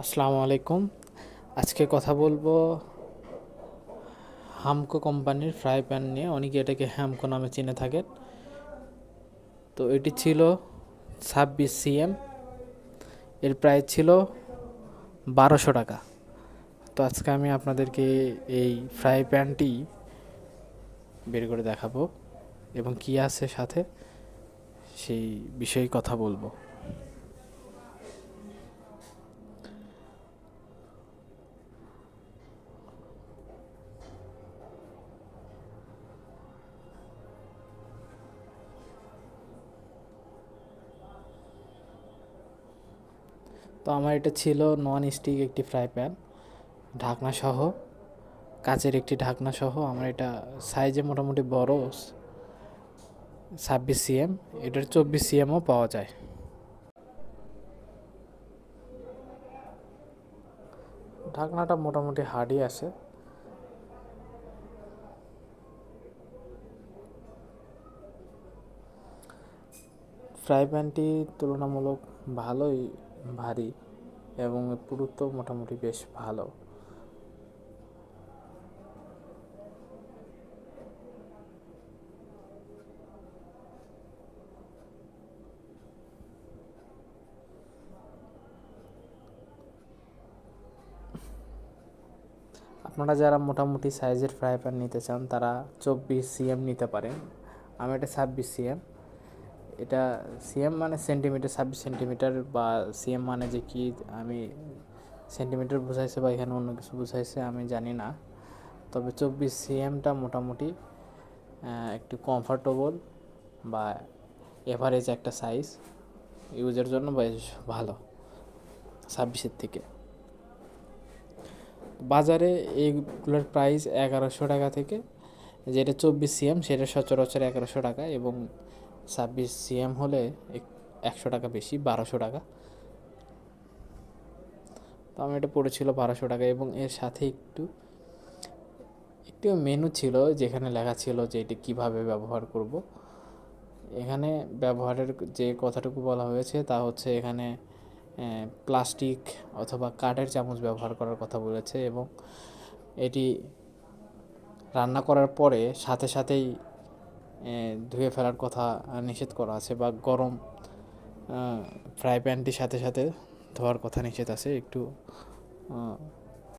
আসসালামু আলাইকুম। আজকে কথা বলব হামকো কোম্পানির ফ্রাই প্যান নিয়ে। অনেকে এটাকে হ্যামকো নামে চিনে থাকেন। তো এটি ছিল ছাব্বিশ সিএম। এর প্রাইস ছিল বারোশো টাকা। তো আজকে আমি আপনাদেরকে এই ফ্রাই প্যানটি বের করে দেখাবো এবং কী আছে সাথে সেই বিষয়ে কথা বলব। তো আমার এটা ছিল নন স্টিক একটি ফ্রাই প্যান ঢাকনা সহ কাচের একটি ঢাকনা সহ আমার এটা সাইজে মোটামুটি বড়, ছাব্বিশ সিএম এটার চব্বিশ সিএমও পাওয়া যায়। ঢাকনাটা মোটামুটি হার্ডই আছে। ফ্রাই প্যানটি তুলনামূলক ভালোই ভারী এবং পুরুত্ব মোটামুটি বেশ ভালো। আপনারা যারা মোটামুটি সাইজের ফ্রাই প্যান নিতে চান, তারা চব্বিশ সিএম নিতে পারেন। আমি এটা ছাব্বিশ সিএম। এটা সিএম মানে সেন্টিমিটার ছাব্বিশ সেন্টিমিটার বা সিএম মানে যে কি আমি সেন্টিমিটার বুঝাইছে বা এখানে অন্য কিছু বুঝাইছে, আমি জানি না। তবে চব্বিশ সিএমটা মোটামুটি একটু কমফোর্টেবল বা এভারেজ একটা সাইজ ইউজের জন্য বেশ ভালো ছাব্বিশের থেকে। বাজারে এইগুলোর প্রাইস এগারোশো টাকা থেকে, যেটা চব্বিশ সিএম সেটা সচরাচর এগারোশো টাকা এবং ছাব্বিশ সিএম হলে একশো টাকা বেশি, বারোশো টাকা। তো আমি এটা পড়েছিল বারোশো টাকা এবং এর সাথে একটু একটু মেনু ছিল যেখানে লেখা ছিল যে এটি কীভাবে ব্যবহার করব। এখানে ব্যবহারের যে কথাটুকু বলা হয়েছে তা হচ্ছে এখানে প্লাস্টিক অথবা কাঠের চামচ ব্যবহার করার কথা বলেছে এবং এটি রান্না করার পরে সাথে সাথেই ধুয়ে ফেলার কথা নিষেধ করা আছে বা গরম ফ্রাই প্যানটির সাথে সাথে ধোয়ার কথা নিষেধ আছে, একটু